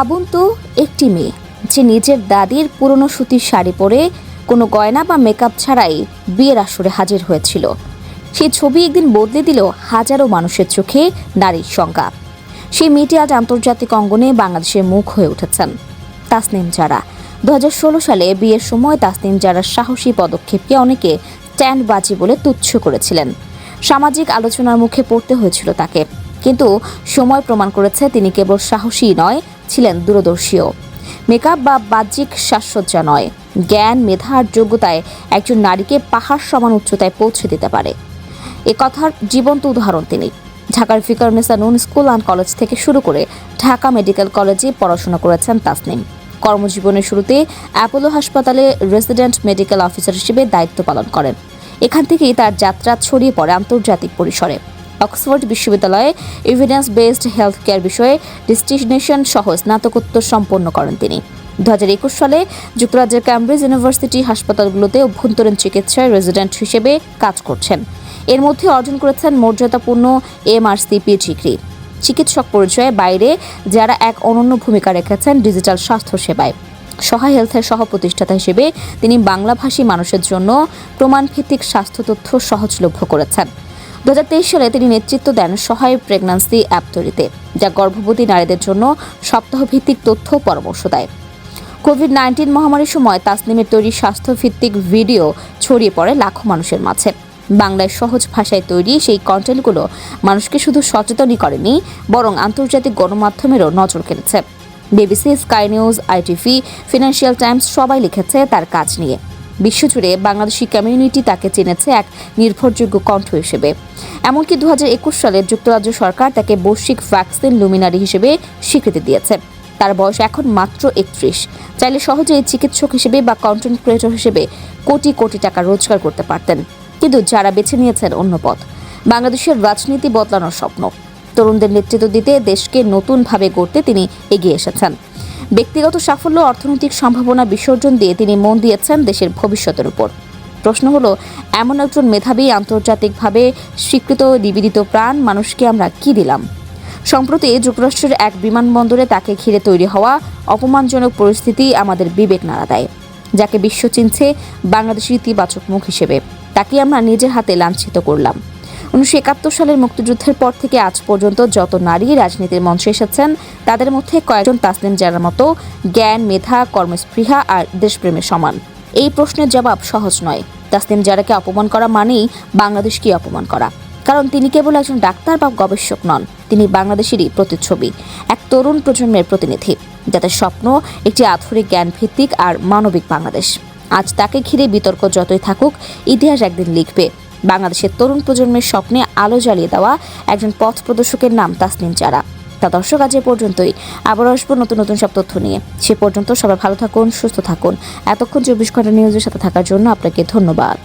ভাবুন তো একটি মেয়ে, যে নিজের দাদির পুরনো সুতির শাড়ি পরে কোনো গয়না বা মেকআপ ছাড়াই বিয়ের আসরে হাজির হয়েছিল। সেই ছবি একদিন বদলে দিল হাজারো মানুষের চোখে নারীর সংজ্ঞা। সেই মেয়েটি আজ আন্তর্জাতিক অঙ্গনে বাংলাদেশের মুখ হয়ে উঠেছেন। তাসনিম জারা দু হাজার ষোলো সালে বিয়ের সময় তাসনিম জারার সাহসী পদক্ষেপকে অনেকে স্ট্যান্ডবাজি বলে তুচ্ছ করেছিলেন। সামাজিক আলোচনার মুখে পড়তে হয়েছিল তাকে। কিন্তু সময় প্রমাণ করেছে তিনি কেবল সাহসী নয় ছিলেন দূরদর্শীও। মেকআপ বা বাহ্যিক সাজসজ্জা নয়। জ্ঞান, মেধা আর যোগ্যতায় একজন নারীকে পাহাড় সমান উচ্চতায় পৌঁছে দিতে পারে। এ কথার জীবন্ত উদাহরণ তিনি। ঢাকার ফিকারনেসা নুন স্কুল অ্যান্ড কলেজ থেকে শুরু করে ঢাকা মেডিকেল কলেজে পড়াশোনা করেছেন তাসনিম। কর্মজীবনের শুরুতে অ্যাপোলো হাসপাতালে রেসিডেন্ট মেডিকেল অফিসার হিসেবে দায়িত্ব পালন করেন। এখান থেকেই তার যাত্রা ছড়িয়ে পড়ে আন্তর্জাতিক পরিসরে। অক্সফোর্ড বিশ্ববিদ্যালয়ে এভিডেন্স বেসড হেলথ কেয়ার বিষয়ে ডিস্টিনেশন সহ স্নাতকোত্তর সম্পন্ন করেন তিনি। দু হাজার একুশ সালে যুক্তরাজ্যের ক্যামব্রিজ ইউনিভার্সিটি হাসপাতালগুলোতে অভ্যন্তরীণ চিকিৎসায় রেসিডেন্ট হিসেবে কাজ করছেন। এর মধ্যে অর্জন করেছেন মর্যাদাপূর্ণ এমআরসিপি ডিগ্রি চিকিৎসক পরিচয়ে বাইরে, যারা এক অনন্য ভূমিকা রেখেছেন ডিজিটাল স্বাস্থ্য সেবায়। সহায় হেলথের সহ প্রতিষ্ঠাতা হিসেবে তিনি বাংলাভাষী মানুষের জন্য প্রমাণভিত্তিক স্বাস্থ্য তথ্য সহজলভ্য করেছেন। দু হাজার তেইশ সালে তিনি নেতৃত্ব দেন সহায় প্রেগন্যান্সি অ্যাপ তৈরিতে, যা গর্ভবতী নারীদের জন্য সপ্তাহভিত্তিক তথ্য পরামর্শ দেয়। কোভিড নাইন্টিন মহামারীর সময় তাসনিমের তৈরি স্বাস্থ্যভিত্তিক ভিডিও ছড়িয়ে পড়ে লাখো মানুষের মাঝে। বাংলায় সহজ ভাষায় তৈরি সেই কন্টেন্টগুলো মানুষকে শুধু সচেতনই করেনি, বরং আন্তর্জাতিক গণমাধ্যমেরও নজর কেড়েছে। BBC, Sky News, ITV, Financial Times সবাই লিখেছে তার কাজ নিয়ে। বিশ্বজুড়ে বাংলাদেশি কমিউনিটি তাকে চেনেছে এক নির্ভরযোগ্য কণ্ঠ হিসেবে। এমনকি দু হাজার একুশ সালে যুক্তরাজ্য সরকার তাকে বৈশ্বিক ভ্যাকসিন লুমিনারি হিসেবে স্বীকৃতি দিয়েছে। তার বয়স এখন মাত্র একত্রিশ। চাইলে সহজেই চিকিৎসক হিসেবে বা কন্টেন্ট ক্রিয়েটর হিসেবে কোটি কোটি টাকা রোজগার করতে পারতেন। কিন্তু যারা বেছে নিয়েছেন অন্য পথ। বাংলাদেশের রাজনীতি বদলানোর স্বপ্ন। তরুণদের নেতৃত্ব দিতে দেশকে নতুনভাবে গড়তে তিনি এগিয়ে এসেছেন। ব্যক্তিগত সাফল্য, অর্থনৈতিক সম্ভাবনা বিসর্জন দিয়ে তিনি মন দিয়েছেন দেশের ভবিষ্যতের উপর। প্রশ্ন হলো, এমন একজন মেধাবী আন্তর্জাতিকভাবে স্বীকৃত নিবেদিত প্রাণ মানুষকে আমরা কি দিলাম? সম্প্রতি যুক্তরাষ্ট্রের এক বিমানবন্দরে তাকে ঘিরে তৈরি হওয়া অপমানজনক পরিস্থিতি আমাদের বিবেক নাড়া দেয়, যাকে বিশ্ব চিনছে বাংলাদেশের ইতিবাচক মুখ হিসেবে। তাকে আমরা নিজের হাতে লাঞ্ছিত করলাম। উনিশশো একাত্তর সালের মুক্তিযুদ্ধের পর থেকে আজ পর্যন্ত যত নারী রাজনীতির মঞ্চে এসেছেন, তাদের মধ্যে কয়েকজন তাসলিম জানার মতো জ্ঞান, মেধা, কর্মস্পৃহা আর দেশপ্রেমের সমান। এই প্রশ্নের জবাব সহজ নয়। তাসলিম জারাকে অপমান করা মানেই বাংলাদেশকে অপমান করা। কারণ তিনি কেবল একজন ডাক্তার বা গবেষক নন, তিনি বাংলাদেশেরই প্রতিচ্ছবি, এক তরুণ প্রজন্মের প্রতিনিধি, যাদের স্বপ্ন একটি আধুনিক জ্ঞান ভিত্তিক আর মানবিক বাংলাদেশ। আজ তাকে ঘিরে বিতর্ক যতই থাকুক, ইতিহাস একদিন লিখবে। বাংলাদেশের তরুণ প্রজন্মের স্বপ্নে আলো জ্বালিয়ে দেওয়া একজন পথ প্রদর্শকের নাম তাসনিম চারা। তা দর্শক, আজ এ পর্যন্তই। আবার আসব নতুন নতুন সব তথ্য নিয়ে। সে পর্যন্ত সবাই ভালো থাকুন, সুস্থ থাকুন। এতক্ষণ চব্বিশ ঘণ্টা নিউজের সাথে থাকার জন্য আপনাকে ধন্যবাদ।